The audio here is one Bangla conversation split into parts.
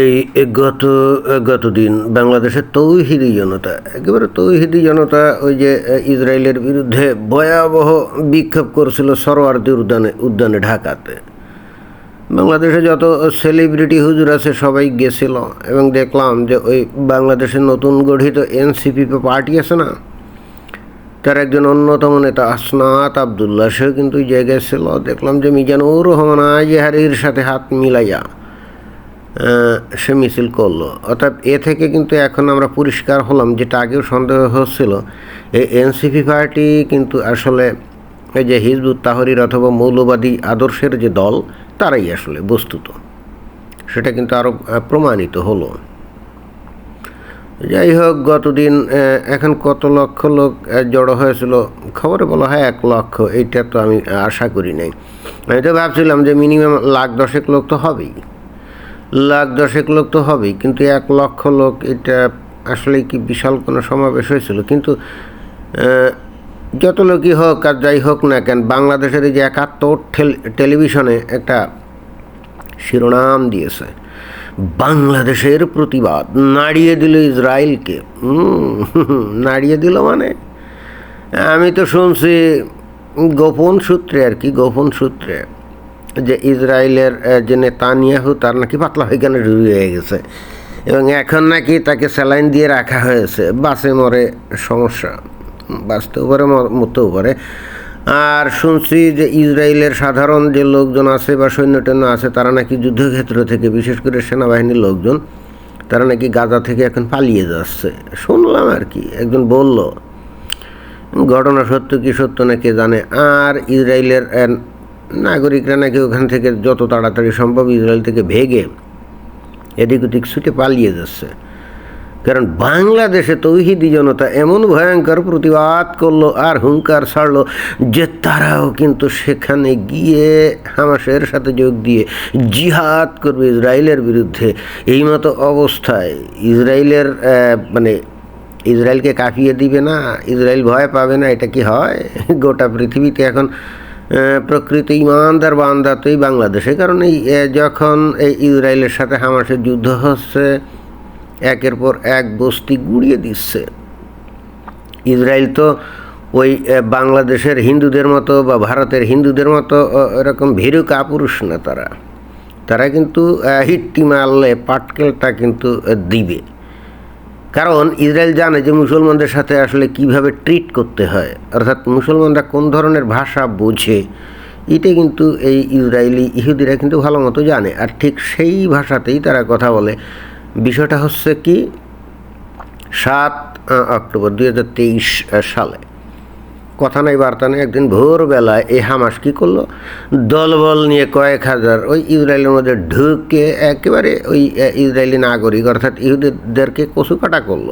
এই গত গতদিন বাংলাদেশের তৌহিদি জনতা, একেবারে তৌহিদি জনতা ওই যে ইসরায়েলের বিরুদ্ধে ভয়াবহ বিক্ষোভ করছিল সরোয়ার্দী উদ্যানে উদ্যানে ঢাকাতে। বাংলাদেশে যত সেলিব্রিটি হুজুর আছে সবাই গেছিল এবং দেখলাম যে ওই বাংলাদেশের নতুন গঠিত এনসিপি পার্টি আছে না, তার একজন অন্যতম নেতা আসনাত আবদুল্লাহ, সেও কিন্তু জায়গায় ছিল। দেখলাম যে মিজানুর রহমান আজহারির সাথে হাত মিলাইয়া সে মিছিল করল। অর্থাৎ এ থেকে কিন্তু এখন আমরা পরিষ্কার হলাম, যেটা আগেও সন্দেহ হচ্ছিল। এই এনসিপি পার্টি কিন্তু আসলে এই যে হিজবুত তাহরির অথবা মৌলবাদী আদর্শের যে দল, তারাই আসলে বস্তুত। সেটা কিন্তু আরও প্রমাণিত হলো। যাই হোক, গতদিন এখন কত লক্ষ লোক জড়ো হয়েছিল? খবরে বলা হয় এক লক্ষ। এইটা তো আমি আশা করি নাই। আমি তো ভাবছিলাম যে মিনিমাম লাখ দশেক লোক তো হবেই। লাখ দশেক লোক তো হবেই, কিন্তু এক লক্ষ লোক এটা আসলে কি বিশাল কোনো সমাবেশ হয়েছিল? কিন্তু যত লোকই হোক আর যাই হোক না কেন, বাংলাদেশের এই যে একাত্তর টেল- টেলিভিশনে একটা শিরোনাম দিয়েছে, বাংলাদেশের প্রতিবাদ, নাড়িয়ে দিল ইসরায়েলকে। নাড়িয়ে দিল মানে? আমি তো শুনছি গোপন সূত্রে আর কি, গোপন সূত্রে। যে ইসরায়েলের যে নেতানিয়াহু, তার নাকি পাতলা হয়ে রুই হয়ে গেছে। এবং এখন নাকি তাকে স্যালাইন দিয়ে রাখা হয়েছে। বাসে মরে, সমস্যা বাঁচতেও পারে, মর- মরতেও পারে। আর শুনছি যে ইসরায়েলের সাধারণ যে লোকজন আছে বা সৈন্য টৈন্য আছে, তারা নাকি যুদ্ধক্ষেত্র থেকে, বিশেষ করে সেনাবাহিনীর লোকজন, তারা নাকি গাজা থেকে এখন পালিয়ে যাচ্ছে। শুনলাম আর কি, একজন বলল, ঘটনা সত্য কি সত্য না কে জানে? আর ইসরায়েলের নাগরিকরা নাকি ওখান থেকে যত তাড়াতাড়ি সম্ভব ইসরায়েল থেকে ভেগে এদিক ওদিক ছুটে পালিয়ে যাচ্ছে। কারণ বাংলাদেশে তৌহিদি জনতা এমন ভয়ঙ্কর প্রতিবাদ করল আর হুঙ্কার ছাড়লো যে তারাও কিন্তু সেখানে গিয়ে হামাসের সাথে যোগ দিয়ে জিহাদ করবে ইসরায়েলের বিরুদ্ধে। এই মতো অবস্থায় ইসরায়েলের মানে ইসরায়েলকে কাঁপিয়ে দিবে না, ইসরায়েল ভয় পাবে না, এটা কি হয়? গোটা পৃথিবীতে এখন প্রকৃত ইমানদার বান্দাতই বাংলাদেশে। কারণ এই যখন এই ইসরায়েলের সাথে হামাসের যুদ্ধ হচ্ছে, একের পর এক বস্তি গুড়িয়ে দিচ্ছে। ইসরায়েল তো ওই বাংলাদেশের হিন্দুদের মতো বা ভারতের হিন্দুদের মতো এরকম ভীরু কাপুরুষ না তারা। তারা কিন্তু হিট্টি মারলে পাটকেলটা কিন্তু দিবে। কারণ ইসরায়েল জানে যে মুসলমানদের সাথে আসলে কীভাবে ট্রিট করতে হয়। অর্থাৎ মুসলমানরা কোন ধরনের ভাষা বোঝে, এটা কিন্তু এই ইসরায়েলি ইহুদিরা কিন্তু ভালো মতো জানে। আর ঠিক সেই ভাষাতেই তারা কথা বলে। বিষয়টা হচ্ছে কি, সাত অক্টোবর দুই হাজার তেইশ সালে। কথা নাই, বার্তা নেই। একদিন ভোরবেলায় এই হামাস কী করল? দলবল নিয়ে কয়েক হাজার ওই ইসরায়েলের মধ্যে ঢুকে একেবারে ওই ইসরায়েলি নাগরিক, অর্থাৎ ইহুদিদেরকে কচু কাটা করল।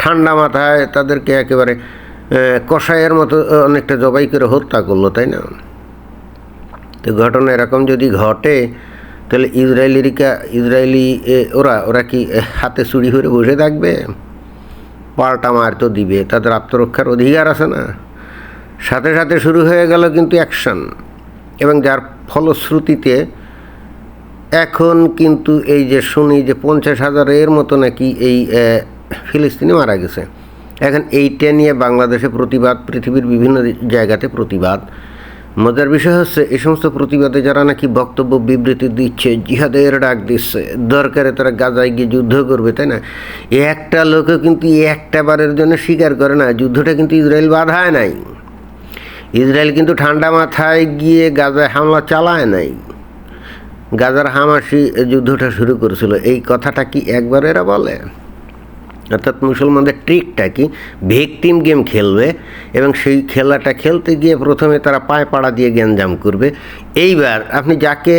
ঠান্ডা মাথায় তাদেরকে একেবারে কষায়ের মতো অনেকটা জবাই করে হত্যা করল, তাই না? তো ঘটনা এরকম যদি ঘটে, তাহলে ইসরায়েলিরিকা, ইসরায়েলি ওরা ওরা কি হাতে চুরি করে বসে থাকবে? পাল্টা মার তো দিবে তাদের আত্মরক্ষার অধিকার আছে না। সাথে সাথে শুরু হয়ে গেল কিন্তু অ্যাকশান, এবং যার ফলশ্রুতিতে এখন কিন্তু এই যে শুনি যে পঞ্চাশ হাজারের মতো নাকি এই ফিলিস্তিনে মারা গেছে। এখন এইটা নিয়ে বাংলাদেশে প্রতিবাদ, পৃথিবীর বিভিন্ন জায়গাতে প্রতিবাদ। মজার বিষয় হচ্ছে, এই সমস্ত প্রতিবাদে যারা নাকি বক্তব্য বিবৃতি দিচ্ছে, জিহাদের ডাক দিচ্ছে, দরকারে তারা গাজায় গিয়ে যুদ্ধ করবে, তাই না? একটা লোকও কিন্তু একটা বারের জন্য স্বীকার করে না, যুদ্ধটা কিন্তু ইসরায়েল বাধায় নাই। ইসরায়েল কিন্তু ঠান্ডা মাথায় গিয়ে গাজায় হামলা চালায় নাই। গাজার হামাসি যুদ্ধটা শুরু করেছিল। এই কথাটা কি একবার এরা বলে? অর্থাৎ মুসলমানদের ট্রিকটা কি? ভিকটিম গেম খেলবে এবং সেই খেলাটা খেলতে গিয়ে প্রথমে তারা পায়ে পাড়া দিয়ে গ্যাঞ্জাম করবে। এইবার আপনি যাকে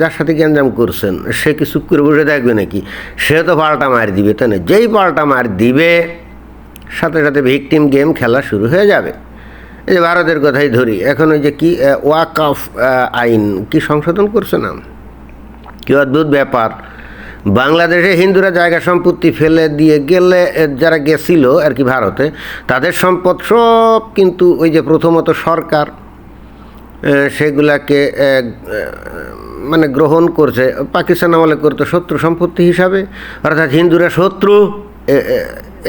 যার সাথে গ্যাঞ্জাম করছেন, সে কি চুপ করে বসে দেখবে নাকি? সে তো পাল্টা মার দিবে, তাই না? যেই পাল্টা মার দিবে, সাথে সাথে ভিকটিম গেম খেলা শুরু হয়ে যাবে। এই যে ভারতের কথাই ধরি, এখন ওই যে কি ওয়াক অফ আইন, কি সংশোধন করছে না কি অদ্ভুত ব্যাপার। বাংলাদেশে হিন্দুরা জায়গা সম্পত্তি ফেলে দিয়ে গেলে যারা গেছিল আর কি ভারতে, তাদের সম্পদ সব কিন্তু ওই যে প্রথমত সরকার সেগুলাকে মানে গ্রহণ করছে। পাকিস্তান আমলে করতো শত্রু সম্পত্তি হিসাবে, অর্থাৎ হিন্দুরা শত্রু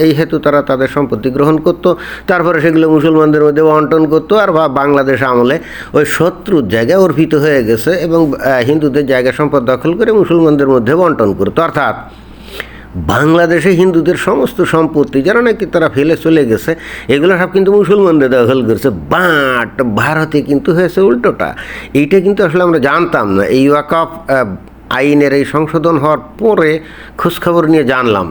এই হেতু তারা তাদের সম্পত্তি গ্রহণ করত। তারপরে সেগুলো মুসলমানদের মধ্যে বন্টন করতো আর বাংলাদেশ আমলে ওই শত্রুর জায়গায় অর্পিত হয়ে গেছে এবং হিন্দুদের জায়গা সম্পদ দখল করে মুসলমানদের মধ্যে বন্টন করতো। অর্থাৎ বাংলাদেশে হিন্দুদের সমস্ত সম্পত্তি যারা নাকি তারা ফেলে চলে গেছে, এগুলো সব কিন্তু মুসলমানদের দখল করছে। বাট ভারতে কিন্তু হয়েছে উল্টোটা। এইটা কিন্তু আসলে আমরা জানতাম না। এই ওয়াকফ আইনের এই সংশোধন হওয়ার পরে খোঁজখবর নিয়ে জানলাম।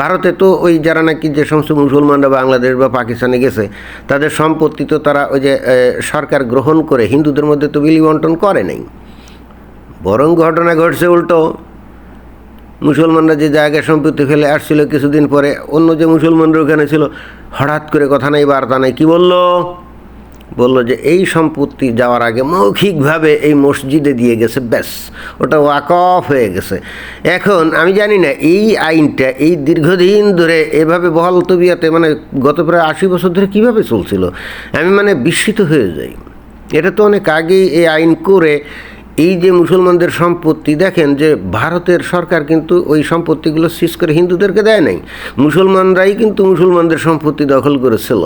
ভারতে তো ওই যারা নাকি যে সমস্ত মুসলমানরা বাংলাদেশ বা পাকিস্তানে গেছে, তাদের সম্পত্তি তো তারা ওই যে সরকার গ্রহণ করে, হিন্দুদের মধ্যে তো বিলি বন্টন করে নাই। বরং ঘটনা ঘটছে উল্টো। মুসলমানরা যে জায়গায় সম্পত্তি ফেলে আসছিল কিছুদিন পরে, অন্য যে মুসলমানরা ওখানে ছিল, হঠাৎ করে কথা নাই, বার্তা নাই, কি বলল? বলল যে এই সম্পত্তি যাওয়ার আগে মৌখিকভাবে এই মসজিদে দিয়ে গেছে, ব্যাস, ওটা ওয়াকফ হয়ে গেছে। এখন আমি জানি না, এই আইনটা এই দীর্ঘদিন ধরে এভাবে বহাল তবিয়াতে মানে গত প্রায় আশি বছর ধরে কীভাবে চলছিল? আমি মানে বিস্মিত হয়ে যাই। এটা তো অনেক আগেই এই আইন করে এই যে মুসলমানদের সম্পত্তি, দেখেন যে ভারতের সরকার কিন্তু ওই সম্পত্তিগুলো সিজ করে হিন্দুদেরকে দেয় নাই। মুসলমানরাই কিন্তু মুসলমানদের সম্পত্তি দখল করেছিল।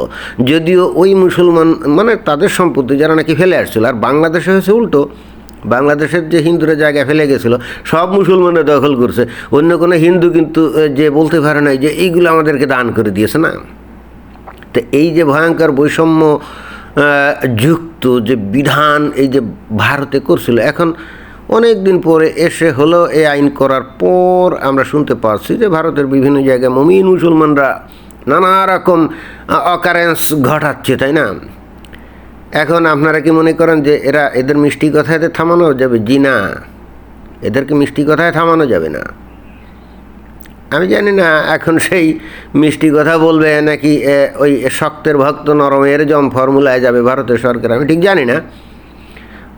যদিও ওই মুসলমান মানে তাদের সম্পত্তি যারা নাকি ফেলে আসছিল, আর বাংলাদেশে হয়েছে উল্টো। বাংলাদেশের যে হিন্দুরা জায়গা ফেলে গেছিল, সব মুসলমানরা দখল করছে। অন্য কোনো হিন্দু কিন্তু যে বলতে পারে নাই যে এইগুলো আমাদেরকে দান করে দিয়েছে না। তো এই যে ভয়ঙ্কর বৈষম্য যুক্ত যে বিধান এই যে ভারতে করছিল। এখন অনেক দিন পরে এসে হলো এই আইন করার পর আমরা শুনতে পাচ্ছি যে ভারতের বিভিন্ন জায়গায় মমিন মুসলমানরা নানা রকম অকারেন্স ঘটাচ্ছে, তাই না? এখন আপনারা কি মনে করেন যে এরা এদের মিষ্টি কথাতে থামানো যাবে? জি না। এদেরকে মিষ্টি কথায় থামানো যাবে না। আমি জানি না, এখন সেই মিষ্টি কথা বলবে নাকি ওই শক্তের ভক্ত নরমের জম ফর্মুলায় যাবে ভারতের সরকার, আমি ঠিক জানি না।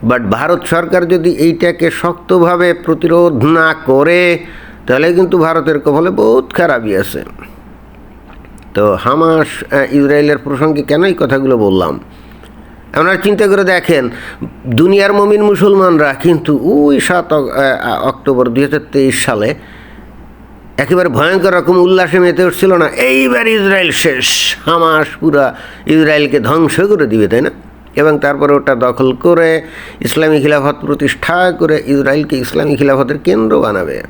বাট ভারত সরকার যদি এইটাকে শক্তভাবে প্রতিরোধ না করে, তাহলে কিন্তু ভারতের কপালে বহুত খারাপই আছে। তো হামাস ইসরায়েলের প্রসঙ্গে কেন এই কথাগুলো বললাম? আপনারা চিন্তা করে দেখেন, দুনিয়ার মমিন মুসলমানরা কিন্তু ওই সাত অক্টোবর দুই হাজার তেইশ সালে একেবারে ভয়ঙ্কর রকম উল্লাসে মেতে উঠছিল না। এইবার ইসরায়েল শেষ। হামাস পুরা ইসরায়েলকে ধ্বংস করে দিবে, তাই না? এবং তারপরে ওটা দখল করে ইসলামী খিলাফত প্রতিষ্ঠা করে ইসরায়েলকে ইসলামী খিলাফতের কেন্দ্র বানাবে।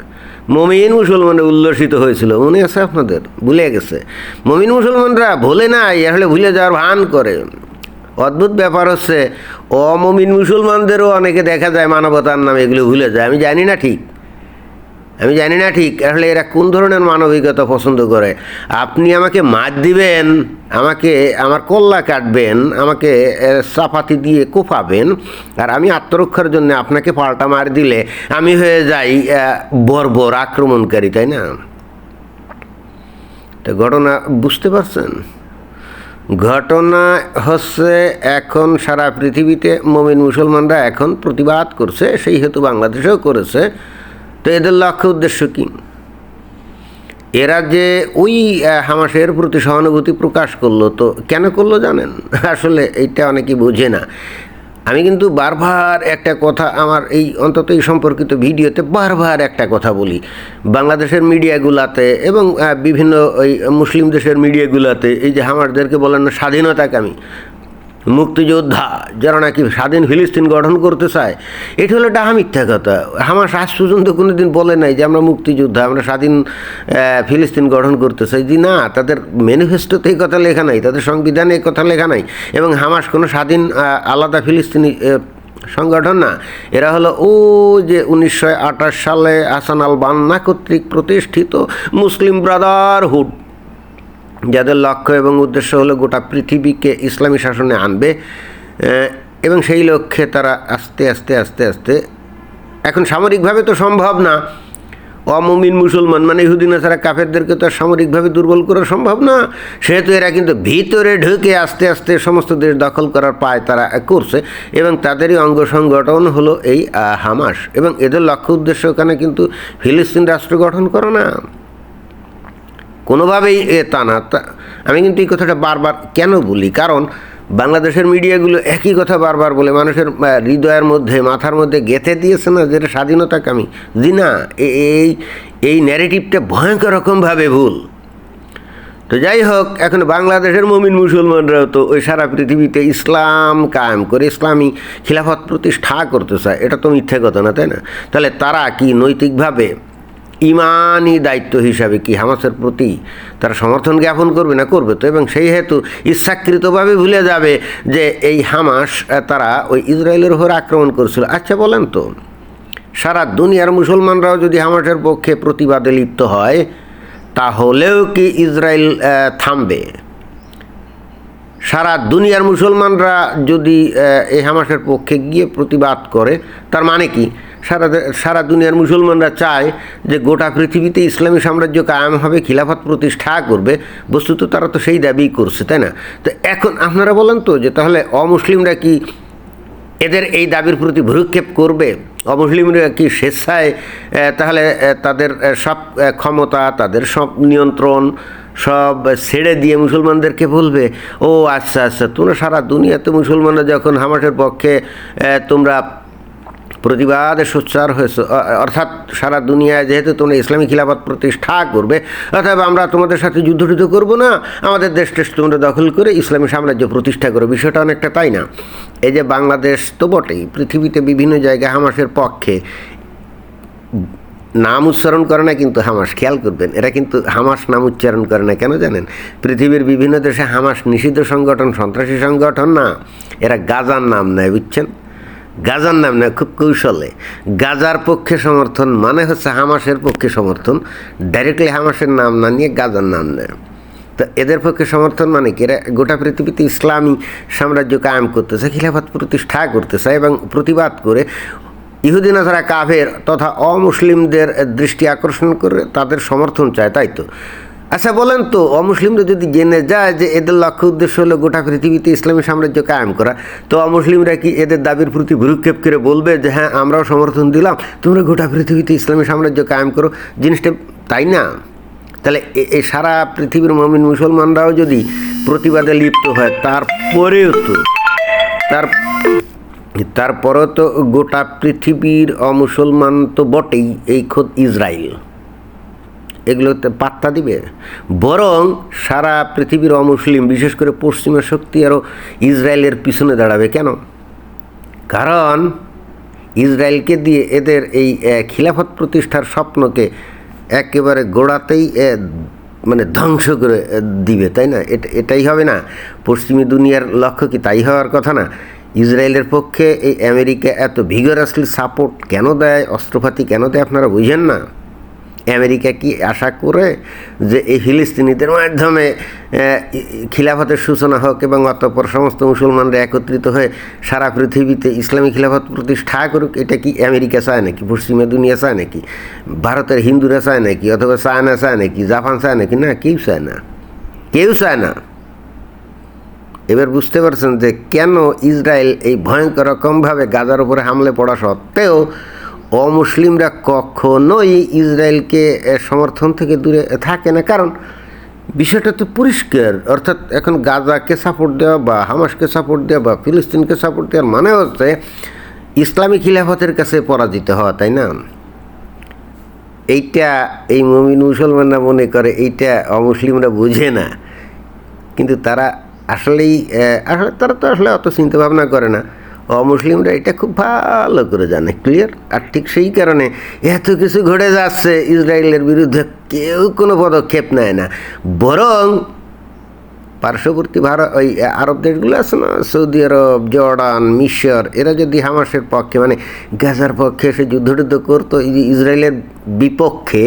মমিন মুসলমানরা উল্লসিত হয়েছিল। মনে আছে আপনাদের? ভুলে গেছে। মমিন মুসলমানরা ভোলে নাই, আসলে ভুলে যাওয়ার ভান করে। অদ্ভুত ব্যাপার হচ্ছে, অমমিন মুসলমানদেরও অনেকে দেখা যায় মানবতার নামে এগুলো ভুলে যায়। আমি জানি না ঠিক। আমি জানি না ঠিক, আসলে এরা কোন ধরনের মানবিকতা পছন্দ করে? আপনি আমাকে মার দিবেন, আমাকে, আমার কল্লা কাটবেন, আমাকে চাপাতি দিয়ে কোপাবেন, আর আমি আত্মরক্ষার জন্য আপনাকে পাল্টা মার দিলে আমি হয়ে যাই বর্বর আক্রমণকারী, তাই না? তো ঘটনা বুঝতে পারছেন? ঘটনা হচ্ছে এখন সারা পৃথিবীতে মমিন মুসলমানরা এখন প্রতিবাদ করছে, সেই হেতু বাংলাদেশেও করেছে। তো এদের লক্ষ্য উদ্দেশ্য কী? এরা যে ওই হামাসের প্রতি সহানুভূতি প্রকাশ করল তো কেন করল জানেন? আসলে এইটা অনেকেই বোঝে না। আমি কিন্তু বারবার একটা কথা আমার এই অন্তত এই সম্পর্কিত ভিডিওতে বারবার একটা কথা বলি। বাংলাদেশের মিডিয়াগুলাতে এবং বিভিন্ন ওই মুসলিম দেশের মিডিয়াগুলাতে এই যে হামাসদেরকে বলেন না স্বাধীনতাকামী মুক্তিযোদ্ধা, যারা নাকি স্বাধীন ফিলিস্তিন গঠন করতে চায়। এটা হলো ডাহা মিথ্যা কথা। হামাস আজ পর্যন্ত কোনো দিন বলে নাই যে আমরা মুক্তিযোদ্ধা, আমরা স্বাধীন ফিলিস্তিন গঠন করতে চাই। যে না, তাদের ম্যানিফেস্টোতে এই কথা লেখা নাই, তাদের সংবিধানে এই কথা লেখা নাই। এবং হামাস কোনো স্বাধীন আলাদা ফিলিস্তিনি সংগঠন না। এরা হলো ও যে উনিশশো আটাশ সালে হাসান আল বান্না কর্তৃক প্রতিষ্ঠিত মুসলিম ব্রাদারহুড। যাদের লক্ষ্য এবং উদ্দেশ্য হলো গোটা পৃথিবীকে ইসলামী শাসনে আনবে এবং সেই লক্ষ্যে তারা আস্তে আস্তে আস্তে আস্তে, এখন সামরিকভাবে তো সম্ভব না। অমমিন মুসলমান মানে ইহুদিনা ছাড়া কাফেরদেরকে তো সামরিকভাবে দুর্বল করা সম্ভব না। সেহেতু এরা কিন্তু ভিতরে ঢুকে আস্তে আস্তে সমস্ত দেশ দখল করার পায় তারা করছে, এবং তাদেরই অঙ্গ সংগঠন হলো এই হামাস। এবং এদের লক্ষ্য, উদ্দেশ্য ওখানে কিন্তু ফিলিস্তিন রাষ্ট্র গঠন করা না। কোনোভাবেই এ তা না। আমি কিন্তু এই কথাটা বারবার কেন বলি? কারণ বাংলাদেশের মিডিয়াগুলো একই কথা বারবার বলে, মানুষের হৃদয়ের মধ্যে, মাথার মধ্যে গেঁথে দিয়েছে না যেটা স্বাধীনতাকামী? জি না এই এই ন্যারেটিভটা ভয়ঙ্কর রকমভাবে ভুল। তো যাই হোক, এখন বাংলাদেশের মমিন মুসলমানরাও তো ওই সারা পৃথিবীতে ইসলাম কায়েম করে, ইসলামী খিলাফত প্রতিষ্ঠা করতে চায়। এটা তো মিথ্যে কথা না, তাই না? তাহলে তারা কি নৈতিকভাবে ইমানই দায়িত্ব হিসাবে কি হামাসের প্রতি তারা সমর্থন জ্ঞাপন করবে না? করবে তো। এবং সেই হেতু ইচ্ছাকৃতভাবে ভুলে যাবে যে এই হামাস তারা ওই ইসরায়েলের উপর আক্রমণ করছিল। আচ্ছা বলেন তো, সারা দুনিয়ার মুসলমানরাও যদি হামাসের পক্ষে প্রতিবাদে লিপ্ত হয়, তাহলেও কি ইসরায়েল থামবে? সারা দুনিয়ার মুসলমানরা যদি এই হামাসের পক্ষে গিয়ে প্রতিবাদ করে, তার মানে কি? সারা সারা দুনিয়ার মুসলমানরা চায় যে গোটা পৃথিবীতে ইসলামী সাম্রাজ্য কায়েম হবে, খিলাফত প্রতিষ্ঠা করবে। বস্তুত তারা তো সেই দাবি করছে, তাই না? তো এখন আপনারা বলেন তো যে তাহলে অমুসলিমরা কি এদের এই দাবির প্রতি ভ্রুক্ষেপ করবে? অমুসলিমরা কি স্বেচ্ছায় তাহলে তাদের সব ক্ষমতা, তাদের সব নিয়ন্ত্রণ, সব ছেড়ে দিয়ে মুসলমানদেরকে বলবে, ও আচ্ছা আচ্ছা তোমরা সারা দুনিয়াতে মুসলমানরা যখন হামাসের পক্ষে তোমরা প্রতিবাদে সোচ্চার হয়েছে। অর্থাৎ সারা দুনিয়ায় যেহেতু তোমরা ইসলামী খিলাফত প্রতিষ্ঠা করবে অর্থাৎ আমরা তোমাদের সাথে যুদ্ধ টুদ্ধ করব না। আমাদের দেশ টেস তোমরা দখল করে ইসলামী সাম্রাজ্য প্রতিষ্ঠা করো। বিষয়টা অনেকটা তাই না? এই যে বাংলাদেশ তো বটেই, পৃথিবীতে বিভিন্ন জায়গায় হামাসের পক্ষে নাম উচ্চারণ করে না, কিন্তু হামাস খেয়াল করবেন। এরা কিন্তু হামাস নাম উচ্চারণ করে না, কেন জানেন? পৃথিবীর বিভিন্ন দেশে হামাস নিষিদ্ধ সংগঠন, সন্ত্রাসী সংগঠন না, এরা গাজার নাম নেয়, বুঝছেন? গাজার নাম নেয় খুব কৌশলে। গাজার পক্ষে সমর্থন মানে হচ্ছে হামাসের পক্ষে সমর্থন। ডাইরেক্টলি হামাসের নাম না নিয়ে গাজার নাম নেয়। তো এদের পক্ষে সমর্থন মানে কি? এরা গোটা পৃথিবীতে ইসলামী সাম্রাজ্য কায়েম করতেছে, খিলাফত প্রতিষ্ঠা করতেছে এবং প্রতিবাদ করে ইহুদিনা যারা কাফের তথা অমুসলিমদের দৃষ্টি আকর্ষণ করে তাদের সমর্থন চায়, তাই তো? আচ্ছা বলেন তো, অমুসলিমরা যদি জেনে যায় যে এদের লক্ষ্য উদ্দেশ্য হলো গোটা পৃথিবীতে ইসলামী সাম্রাজ্য কায়েম করা, তো অমুসলিমরা কি এদের দাবির প্রতি ভ্রুক্ষেপ করে বলবে যে হ্যাঁ আমরাও সমর্থন দিলাম, তোমরা গোটা পৃথিবীতে ইসলামী সাম্রাজ্য কায়েম করো জিনিসটা তাই না? তাহলে এই সারা পৃথিবীর মমিন মুসলমানরাও যদি প্রতিবাদে লিপ্ত হয়, তারপরেও তো, তার, তারপরেও তো গোটা পৃথিবীর অমুসলমান তো বটেই, এই খোদ ইসরায়েল এগুলোতে পাত্তা দিবে। বরং সারা পৃথিবীর অমুসলিম, বিশেষ করে পশ্চিমা শক্তি আরও ইসরায়েলের পিছনে দাঁড়াবে। কেন? কারণ ইসরায়েলকে দিয়ে এদের এই খিলাফত প্রতিষ্ঠার স্বপ্নকে একেবারে গোড়াতেই মানে ধ্বংস করে দিবে, তাই না? এটা, এটাই হবে না। পশ্চিমী দুনিয়ার লক্ষ্য কি তাই হওয়ার কথা না? ইসরায়েলের পক্ষে এই আমেরিকা এত ভিগরাসলি সাপোর্ট কেন দেয়? অস্ত্রপাতি কেন দেয়? আপনারা বুঝেন না। আমেরিকা কি আশা করে যে এই ফিলিস্তিনিদের মাধ্যমে খিলাফতের সূচনা হোক এবং অতঃপর সমস্ত মুসলমানরা একত্রিত হয়ে সারা পৃথিবীতে ইসলামী খিলাফত প্রতিষ্ঠা করুক, এটা কি আমেরিকা চায় নাকি? পশ্চিমা দুনিয়া চায় নাকি? ভারতের হিন্দুরা চায় নাকি? অথবা চায়না চায় নাকি? জাপান চায় নাকি? না, কেউ চায় না। কেউ চায় না। এবার বুঝতে পারছেন যে কেন ইসরায়েল এই ভয়ঙ্কর রকমভাবে গাজার উপরে হামলে পড়া সত্ত্বেও অমুসলিমরা কখনোই ইসরায়েলকে সমর্থন থেকে দূরে থাকে না। কারণ বিষয়টা তো পরিষ্কার। অর্থাৎ এখন গাজাকে সাপোর্ট দেওয়া বা হামাসকে সাপোর্ট দেওয়া বা ফিলিস্তিনকে সাপোর্ট দেওয়ার মানে হচ্ছে ইসলামী খিলাফতের কাছে পরাজিত হওয়া, তাই না? এইটা এই মমিন মুসলমানরা মনে করে, এইটা অমুসলিমরা বুঝে না। কিন্তু তারা আসলেই আসলে তারা তো আসলে অত চিন্তা ভাবনা করে না। অমুসলিমরা এটা খুব ভালো করে জানে ক্লিয়ার আর ঠিক সেই কারণে এত কিছু ঘটে যাচ্ছে, ইসরায়েলের বিরুদ্ধে কেউ কোনো পদক্ষেপ নেয় না। বরং পার্শ্ববর্তী ভারত, ওই আরব দেশগুলো আছে না, সৌদি আরব, জর্ডান, মিশর, এরা যদি হামাসের পক্ষে মানে গাজার পক্ষে এসে যুদ্ধ টুদ্ধ করতো ইসরায়েলের বিপক্ষে,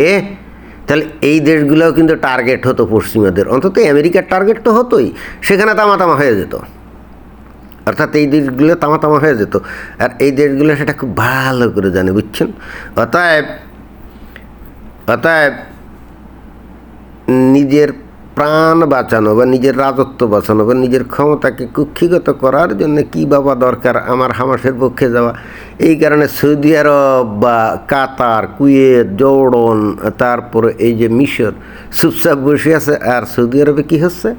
তাহলে এই দেশগুলোও কিন্তু টার্গেট হতো পশ্চিমাদের অন্তত আমেরিকার টার্গেট তো হতোই, সেখানে তামা তামা হয়ে যেত। অর্থাৎ এই দেশগুলো তামা তামা হয়ে যেত। আর এই দেশগুলো সেটা খুব ভালো করে জানে, বুঝছেন? অতএব অতএব নিজের প্রাণ বাঁচানো বা নিজের রাজত্ব বাঁচানো বা নিজের ক্ষমতাকে কুক্ষিগত করার জন্য কি বাবা দরকার আমার হামাসের পক্ষে যাওয়া? এই কারণে সৌদি আরব বা কাতার, কুয়েত, জর্ডন, তারপরে এই যে মিশর, চুপচাপ বসে আছে আর সৌদি আরবে কি হচ্ছে?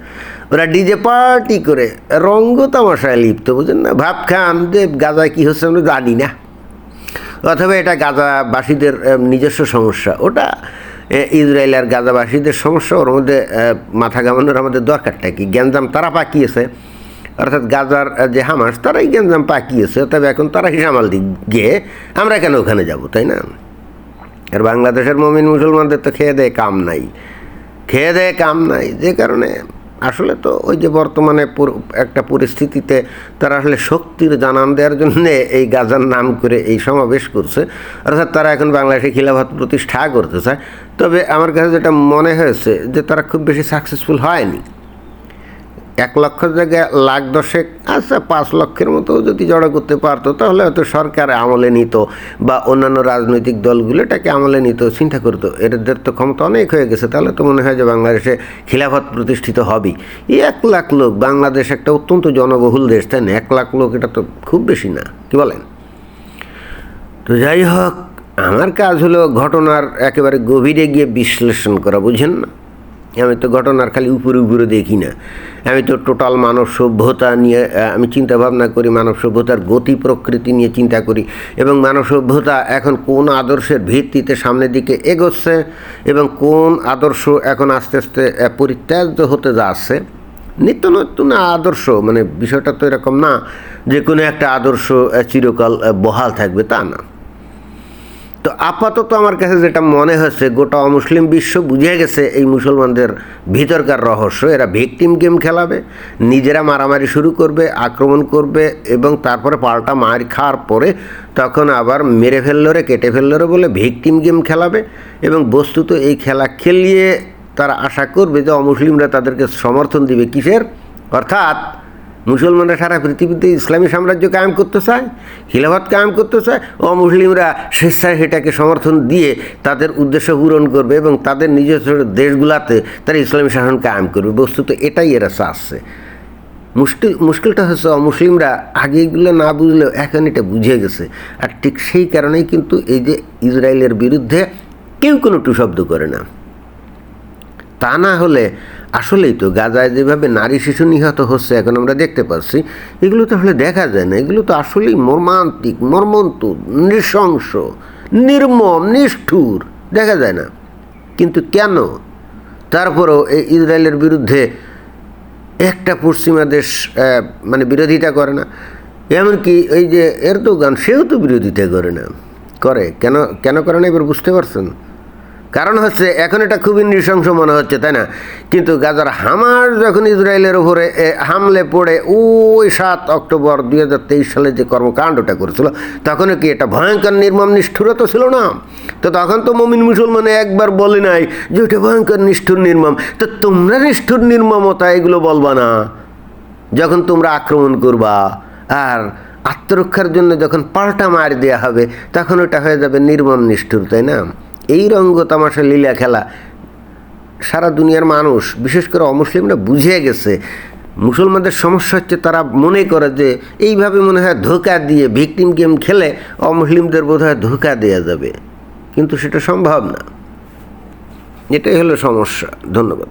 ওরা ডিজে পার্টি করে রঙ্গ তামাশায় লিপ্ত বুঝেন না? ভাব খান, যে গাজায় কী হচ্ছে আমরা জানি না। অথবা এটা গাজাবাসীদের নিজস্ব সমস্যা। ওটা ইসরায়েল আর গাজাবাসীদের সমস্যা ওর মধ্যে মাথা ঘামানোর আমাদের দরকারটা কি? গ্যাঞ্জাম তারা পাকিয়েছে, অর্থাৎ গাজার যে হামাস, তারাই গ্যাঞ্জাম পাকিয়েছে, তবে এখন তারা হিসামাল দিক গিয়ে আমরা কেন ওখানে যাব, তাই না? আর বাংলাদেশের মমিন মুসলমানদের তো খেয়ে দেয় কাম নাই, খেয়ে দেয় কাম নাই, যে কারণে আসলে তো ওই যে বর্তমানে একটা পরিস্থিতিতে তারা আসলে শক্তির জানান দেওয়ার জন্যে এই গাজার নাম করে এই সমাবেশ করছে। অর্থাৎ তারা এখন বাংলাদেশে খিলাফত প্রতিষ্ঠা করতে চায়। তবে আমার কাছে যেটা মনে হয়েছে যে তারা খুব বেশি সাকসেসফুল হয়নি। এক লক্ষ জায়গায় লাখ দশেক আচ্ছা পাঁচ লক্ষের মতো যদি জড়ো করতে পারতো, তাহলে হয়তো সরকার আমলে নিত বা অন্যান্য রাজনৈতিক দলগুলো এটাকে আমলে নিত, চিন্তা করতো। এদের তো ক্ষমতা অনেক হয়ে গেছে, তাহলে তো মনে হয় যে বাংলাদেশে খিলাফত প্রতিষ্ঠিত হবেই। এক লাখ লোক, বাংলাদেশ একটা অত্যন্ত জনবহুল দেশ, তাই না? এক লাখ লোক এটা তো খুব বেশি না, কি বলেন? তো যাই হোক, আমার কাজ হলো ঘটনার একেবারে গভীরে গিয়ে বিশ্লেষণ করা, বুঝেন না? আমি তো ঘটনার খালি উপরে উপরে দেখি না। আমি তো টোটাল মানব সভ্যতা নিয়ে আমি চিন্তা ভাবনা করি, মানব সভ্যতার গতি প্রকৃতি নিয়ে চিন্তা করি এবং মানব সভ্যতা এখন কোন আদর্শের ভিত্তিতে সামনের দিকে এগোচ্ছে এবং কোন আদর্শ এখন আস্তে আস্তে পরিত্যাজ্য হতে যাচ্ছে, নিত্য নতুন আদর্শ মানে বিষয়টা তো এরকম না যে কোনো একটা আদর্শ চিরকাল বহাল থাকবে তা না। তো আপাতত আমার কাছে যেটা মনে হচ্ছে, গোটা অমুসলিম বিশ্ব বুঝে গেছে এই মুসলমানদের ভিতরকার রহস্য। এরা ভিকটিম গেম খেলাবে, নিজেরা মারামারি শুরু করবে, আক্রমণ করবে এবং তারপরে পাল্টা মার খাওয়ার পরে তখন আবার মেরে ফেলল রে, কেটে ফেলল রে বলে ভিকটিম গেম খেলাবে। এবং বস্তুত এই খেলা খেলিয়ে তারা আশা করবে যে অমুসলিমরা তাদেরকে সমর্থন দিবে কিসের? অর্থাৎ মুসলমানরা সারা পৃথিবীতে ইসলামী সাম্রাজ্য কায়েম করতে চায়, খিলাফত কায়েম করতে চায়, ও মুসলিমরা স্বেচ্ছায় সেটাকে সমর্থন দিয়ে তাদের উদ্দেশ্য পূরণ করবে এবং তাদের নিজস্ব দেশগুলাতে তারা ইসলামী শাসন কায়েম করবে। বস্তুত এটাই এরা চাচ্ছে। মুশকিল, মুশকিলটা হচ্ছে অমুসলিমরা আগে এগুলো না বুঝলেও এখন এটা বুঝে গেছে। আর ঠিক সেই কারণেই কিন্তু এই যে ইসরায়েলের বিরুদ্ধে কেউ কোনো টু শব্দ করে না। তা না হলে আসলেই তো গাজায় যেভাবে নারী শিশু নিহত হচ্ছে, এখন আমরা দেখতে পাচ্ছি, এগুলো তো আসলে দেখা যায় না। এগুলো তো আসলেই মর্মান্তিক মর্মন্ত নৃশংস, নির্মম, নিষ্ঠুর, দেখা যায় না। কিন্তু কেন? তারপরেও এই ইসরায়েলের বিরুদ্ধে একটা পশ্চিমা দেশ মানে বিরোধিতা করে না। এমনকি এই যে এরদোগান, সেও তো বিরোধিতা করে না। করে? কেন কেন করে না? এবার বুঝতে পারছেন? কারণ হচ্ছে এখন এটা খুবই নৃশংস মনে হচ্ছে তাই না? কিন্তু গাজার হামার যখন ইসরায়েলের ওপরে এ, হামলে পড়ে ওই সাত অক্টোবর দুই হাজার তেইশ সালে যে কর্মকাণ্ডটা করেছিল তখনও কি এটা ভয়ঙ্কর নির্মম নিষ্ঠুরতা ছিল না? তো তখন তো মমিন মুসলমানে একবার বলে নাই যে ওটা ভয়ঙ্কর নিষ্ঠুর নির্মম। তো তোমরা নিষ্ঠুর নির্মমতা এগুলো বলবা না। যখন তোমরা আক্রমণ করবা আর আত্মরক্ষার জন্য যখন পাল্টা মার দেওয়া হবে তখন ওটা হয়ে যাবে নির্মম নিষ্ঠুর তাই না? এই রঙ্গ তামাশা লীলা খেলা, সারা দুনিয়ার মানুষ, বিশেষ করে অমুসলিমরা বুঝে গেছে। মুসলমানদের সমস্যা হচ্ছে তারা মনে করে যে এইভাবে মনে হয় ধোকা দিয়ে ভিকটিম গেম খেলে অমুসলিমদের বোধ হয় ধোকা দেওয়া যাবে। কিন্তু সেটা সম্ভব না। এটাই হলো সমস্যা। ধন্যবাদ।